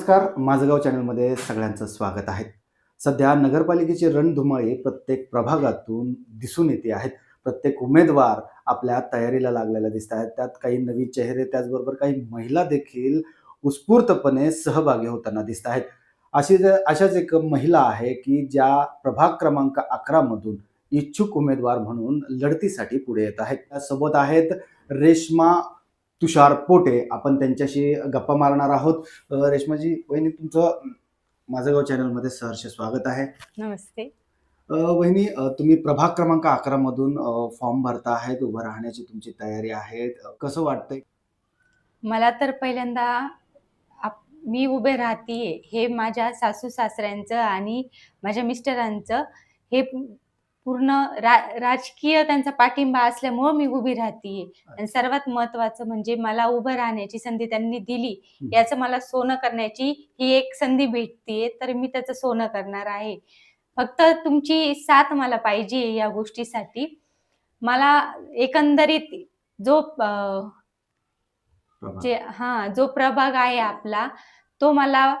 नमस्कार माझं गाव चॅनलमध्ये सगळ्यांचं स्वागत आहे. सध्या नगरपालिकेची रणधुमाळी प्रत्येक प्रभागातून दिसून येते आहेत. प्रत्येक उमेदवार आपल्या तयारीला लागलेल्या दिसत आहेत. त्यात काही नवीन चेहरे त्याचबरोबर काही महिला देखील उत्स्फूर्तपणे सहभागी होताना दिसत आहेत. अशी अशाच एक महिला आहे की ज्या प्रभाग क्रमांक अकरामधून इच्छुक उमेदवार म्हणून लढतीसाठी पुढे येत आहेत. त्यासोबत आहेत रेश्मा तुषार पोटे आपण त्यांच्याशी गप्पा मारणार आहोत. रेश्माजी वहिनी तुमचं माझं गाव चॅनलमध्ये सहर्ष स्वागत आहे. नमस्ते. वहिनी तुम्ही प्रभाग क्रमांक अकरा मधून फॉर्म भरता आहेत उभं राहण्याची तुमची तयारी आहे कसं वाटतंय? मला तर पहिल्यांदा मी उभे राहतीये हे माझ्या सासू सासऱ्यांचं आणि माझ्या मिस्टरांचं हे पूर्ण रा राजकीय त्यांचा पाठिंबा असल्यामुळं मी उभी राहतीये आणि सर्वात महत्वाचं म्हणजे मला उभं राहण्याची संधी त्यांनी दिली. याचं मला सोनं करण्याची ही एक संधी भेटतीये तर मी त्याचं सोनं करणार आहे. फक्त तुमची साथ मला पाहिजे या गोष्टीसाठी. मला एकंदरीत जो? जे हा जो प्रभाग आहे आपला तो मला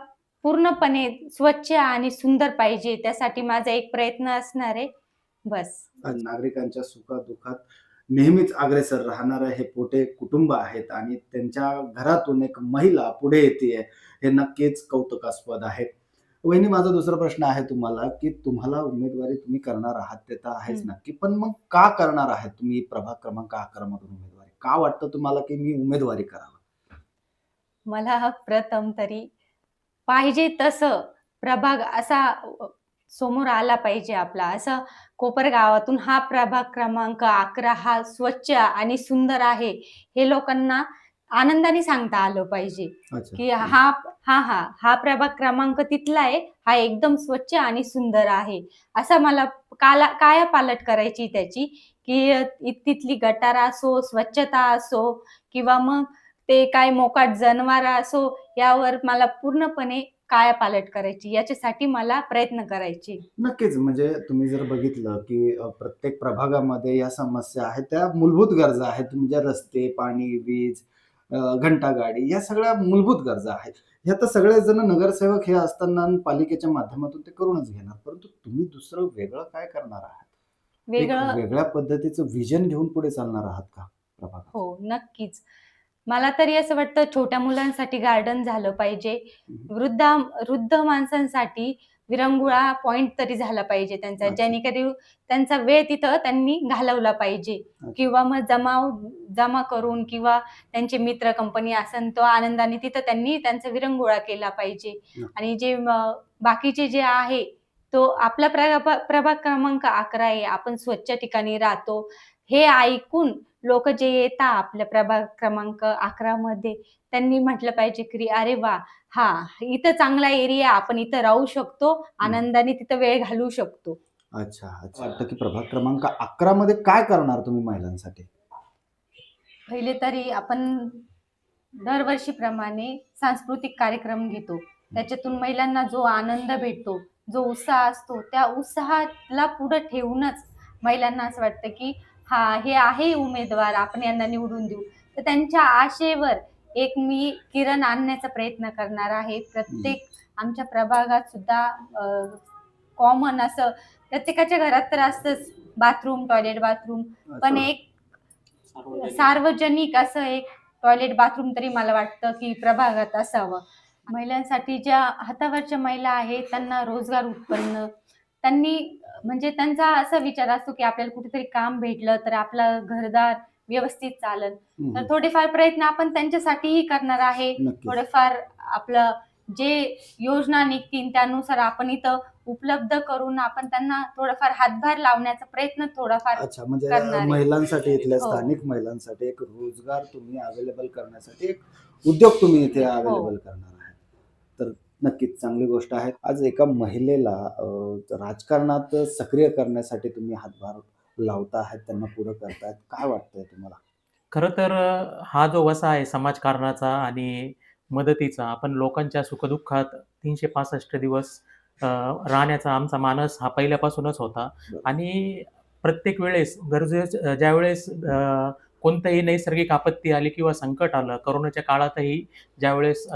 पूर्णपणे स्वच्छ आणि सुंदर पाहिजे. त्यासाठी माझा एक प्रयत्न असणार आहे. बस. नागरिकांच्या सुखादुखात नेहमीच अग्रेसर राहणारं हे पोटे कुटुंब आहेत आणि त्यांच्या घरातून एक महिला पुढे येते हे नक्कीच कौतुकास्पद आहे. वहिनी माझा दुसरा प्रश्न आहे तुम्हाला की तुम्हाला उमेदवारी तुम्ही करणार आहात ते तर आहेच. नक्की पण मग का करणार आहात तुम्ही प्रभाग क्रमांक अकरा मधून उमेदवारी? का वाटतं तुम्हाला की मी उमेदवारी करावं? मला प्रथम तरी पाहिजे तसं प्रभाग असा समोर आला पाहिजे आपला. असं कोपर गावातून हा प्रभाग क्रमांक अकरा हा स्वच्छ आणि सुंदर आहे हे लोकांना आनंदाने सांगता आलं पाहिजे. की हा हा हा हा प्रभाग क्रमांक तिथला आहे हा एकदम स्वच्छ आणि सुंदर आहे. असा मला काला काया पालट करायची त्याची की तिथली गटार असो स्वच्छता असो किंवा मग ते काय मोकाट जनावर असो यावर मला पूर्णपणे काया पालट करायची याच्यासाठी मला प्रयत्न करायचे. नक्कीच म्हणजे तुम्ही जर बघितलं की प्रत्येक प्रभागामध्ये या समस्या आहेत त्या मूलभूत गरजा आहेत म्हणजे रस्ते पाणी वीज अ, घंटागाडी या सगळ्या मूलभूत गरजा आहेत. ह्या तर सगळेजण नगरसेवक हे असताना पालिकेच्या माध्यमातून ते करूनच घेणार परंतु तुम्ही दुसरं वेगळं काय करणार आहात? वेगळ्या पद्धतीचं विजन घेऊन पुढे चालणार आहात का प्रभाग हो नक्कीच. मला तरी असं वाटतं छोट्या मुलांसाठी गार्डन झालं पाहिजे. वृद्ध वृद्ध माणसांसाठी विरंगुळा पॉइंट तरी झाला पाहिजे त्यांचा. जेणेकरून त्यांचा वेळ तिथं त्यांनी घालवला पाहिजे. किंवा मग जमाव जमा करून किंवा त्यांचे मित्र कंपनी असन तो आनंदाने तिथं त्यांनी त्यांचा विरंगुळा केला पाहिजे. आणि जे बाकीचे जे आहे तो आपला प्रभा प्रभाग क्रमांक अकरा आहे. आपण स्वच्छ ठिकाणी राहतो. हे ऐकून लोक जे येतात आपल्या प्रभाग क्रमांक अकरा मध्ये त्यांनी म्हटलं पाहिजे की अरे वा हा इथं चांगला एरिया आपण इथं राहू शकतो आनंदाने तिथं वेळ घालवू शकतो. अच्छा अच्छा. वाटतं की प्रभाग क्रमांक अकरा मध्ये काय करणार तुम्ही महिलांसाठी? पहिले तरी आपण दरवर्षीप्रमाणे सांस्कृतिक कार्यक्रम घेतो. त्याच्यातून महिलांना जो आनंद भेटतो जो उत्साह असतो त्या उत्साहाला पुढे ठेवूनच महिलांना असं वाटतं की हा हे आहे उमेदवार आपण यांना निवडून देऊ. तर त्यांच्या आशेवर एक मी किरण आणण्याचा प्रयत्न करणार आहे. प्रत्येक आमच्या प्रभागात सुद्धा कॉमन असं प्रत्येकाच्या घरात तर असतंच बाथरूम टॉयलेट बाथरूम पण. एक सार्वजनिक. असं एक टॉयलेट बाथरूम तरी मला वाटतं की प्रभागात असावं. महिलांसाठी ज्या हातावरच्या महिला आहेत त्यांना रोजगार उत्पन्न त्यांनी म्हणजे त्यांचा असा विचार असतो की आपल्याला कुठेतरी काम भेटलं तर आपलं घरदार व्यवस्थित चालेल तर थोडेफार प्रयत्न आपण त्यांच्यासाठीही करणार आहे थोडेफार आपलं जे योजना निघतील त्यानुसार आपण इथं उपलब्ध करून आपण त्यांना थोडंफार हातभार लावण्याचा प्रयत्न थोडाफार अच्छा म्हणजे करणार. महिलांसाठी इथल्या हो. स्थानिक महिलांसाठी एक रोजगार तुम्ही अवेलेबल करण्यासाठी एक उद्योग तुम्ही इथे हो. अवेलेबल करणार आहात तर नक्कीच चांगली गोष्ट आहे. आज एका महिलेला राजकारणात सक्रिय करण्यासाठी तुम्ही हातभार लावता आहात त्यांना पुढे करतायत काय वाटतंय तुम्हाला? खरं तर हा जो वसा आहे समाजकारणाचा आणि मदतीचा आपण लोकांच्या सुखदुःखात तीनशे पासष्ट दिवस राहण्याचा आमचा मानस हा पहिल्यापासूनच होता. आणि प्रत्येक वेळेस गरजे ज्यावेळेस अ, कोणतंही नैसर्गिक आपत्ती आली किंवा संकट आलं करोनाच्या काळातही ज्यावेळेस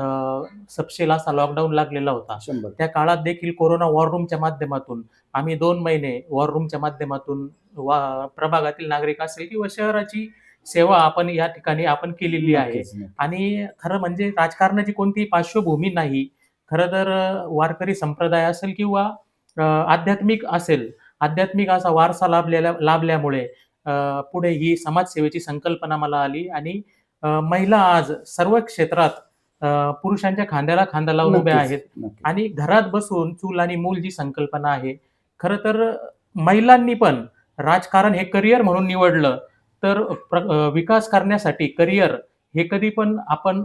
सपशेल असा लॉकडाऊन लागलेला होता त्या काळात देखील कोरोना वॉर रूमच्या माध्यमातून आम्ही दोन महिने वॉर रूमच्या माध्यमातून वा प्रभागातील नागरिक असेल किंवा शहराची सेवा आपण या ठिकाणी आपण केलेली आहे. आणि खरं म्हणजे राजकारणाची कोणतीही पार्श्वभूमी नाही. खरं तर वारकरी संप्रदाय असेल किंवा आध्यात्मिक असेल आध्यात्मिक असा वारसा लाभलेल्या लाभल्यामुळे पुढे ही समाजसेवेची संकल्पना मला आली आणि महिला आज सर्व क्षेत्रात पुरुषांच्या खांद्याला खांदा लावून उभ्या आहेत. आणि घरात बसून चूल आणि मूल जी संकल्पना आहे खरं तर महिलांनी पण राजकारण हे करिअर म्हणून निवडलं तर विकास करण्यासाठी करिअर हे कधी पण आपण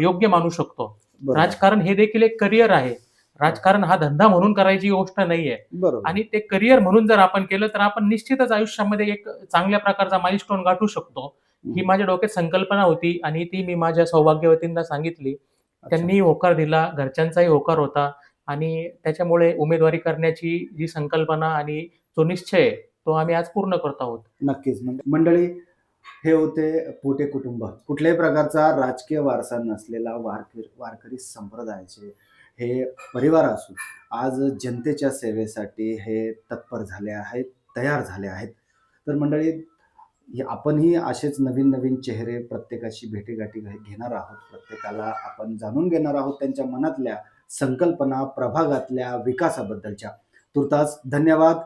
योग्य मानू शकतो. राजकारण हे देखील एक करिअर आहे राजकारण हा धंदा म्हणून करायची गोष्ट नाहीये. बरोबर. आणि ते करिअर म्हणून जर आपण केलं तर आपण निश्चितच आयुष्यामध्ये एक चांगल्या प्रकारचा माइलस्टोन गाठू शकतो. ही माझ्या डोक्यात संकल्पना होती आणि ती मी माझ्या सौभाग्यवतींना सांगितली. त्यांनी होकार दिला घरच्यांचाही होकार होता आणि त्याच्यामुळे उमेदवारी करण्याची जी संकल्पना आणि जो निश्चय तो आम्ही आज पूर्ण करत आहोत. नक्कीच. मंड- मंडळी हे होते पोटे कुटुंब. कुठल्याही प्रकारचा राजकीय वारसा नसलेला वारकरी वारकरी संप्रदायाचे हे परिवार असून आज जनतेच्या सेवेसाठी हे तत्पर झाले आहेत तयार झाले आहेत. तर मंडळी आपणही असेच नवीन नवीन चेहरे प्रत्येकाशी भेटीगाठी घेणार आहोत. प्रत्येकाला आपण जाणून घेणार आहोत त्यांच्या मनातल्या संकल्पना प्रभागातल्या विकासाबद्दलच्या. तुर्तास धन्यवाद.